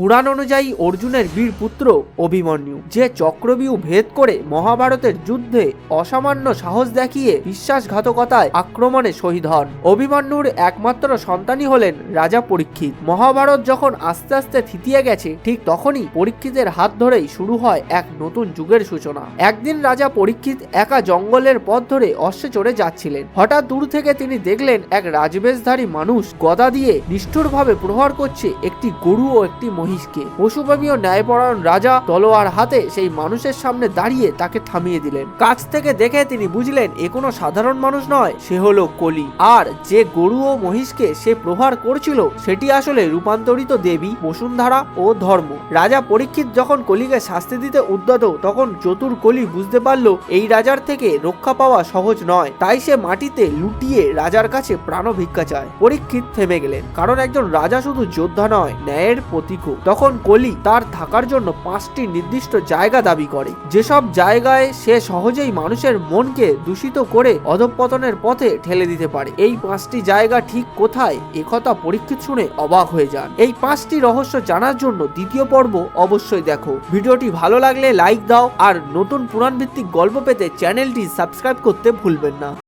পুরাণ অনুযায়ী অর্জুনের বীর পুত্র অভিমন্যু, যে চক্রবিউ ভেদ করে মহাভারতের যুদ্ধে অসামান্য সাহস দেখিয়ে বিশ্বাসঘাতকতায় আক্রমণে শহীদ হন। অভিমন্যুর একমাত্র সন্তানই হলেন রাজা পরীক্ষিত। মহাভারত যখন আস্তে আস্তে থিতিয়ে গেছে, ঠিক তখনই পরীক্ষিতের হাত ধরেই শুরু হয় এক নতুন যুগের সূচনা। একদিন রাজা পরীক্ষিত একা জঙ্গলের পথ ধরে অশ্বে চড়ে যাচ্ছিলেন। হঠাৎ দূর থেকে তিনি দেখলেন এক রাজবেশধারী মানুষ গদা দিয়ে নিষ্ঠুরভাবে প্রহার করছে একটি গরু ও একটি মহিষকে। পশুপ্রেমী ও ন্যায়পরায়ণ রাজা তলোয়ার হাতে সেই মানুষের সামনে দাঁড়িয়ে তাকে থামিয়ে দিলেন। কাছ থেকে দেখে তিনি বুঝলেন, এ কোনো সাধারণ মানুষ নয়, সে হলো কলি। আর যে গরু ও মহিষকে সে প্রহার করছিল, সেটি আসলে রূপান্তরিত দেবী, বসুন্ধরা ও ধর্ম। রাজা পরীক্ষিত যখন কলিকে শাস্তি দিতে উদ্যত, তখন চতুর কলি বুঝতে পারল, এই রাজার থেকে রক্ষা পাওয়া সহজ নয়। তাই সে মাটিতে লুটিয়ে রাজার কাছে প্রাণ ভিক্ষা চায়। পরীক্ষিত থেমে গেলেন, কারণ একজন রাজা শুধু যোদ্ধা নয়, ন্যায়ের প্রতীকও। তখন কলি তার থাকার জন্য পাঁচটি নির্দিষ্ট জায়গা দাবি করে। যেসব জায়গায় সে সহজেই মানুষের মনকে দূষিত করে অধঃপতনের পথে ঠেলে দিতে পারে। এই পাঁচটি জায়গা ঠিক কোথায় একথা পরীক্ষিত শুনে অবাক হয়ে যান। এই পাঁচটি রহস্য জানার জন্য দ্বিতীয় পর্ব অবশ্যই দেখো। ভিডিওটি ভালো লাগলে লাইক দাও আর নতুন পুরাণ ভিত্তিক গল্প পেতে চ্যানেলটি সাবস্ক্রাইব করতে ভুলবেন না।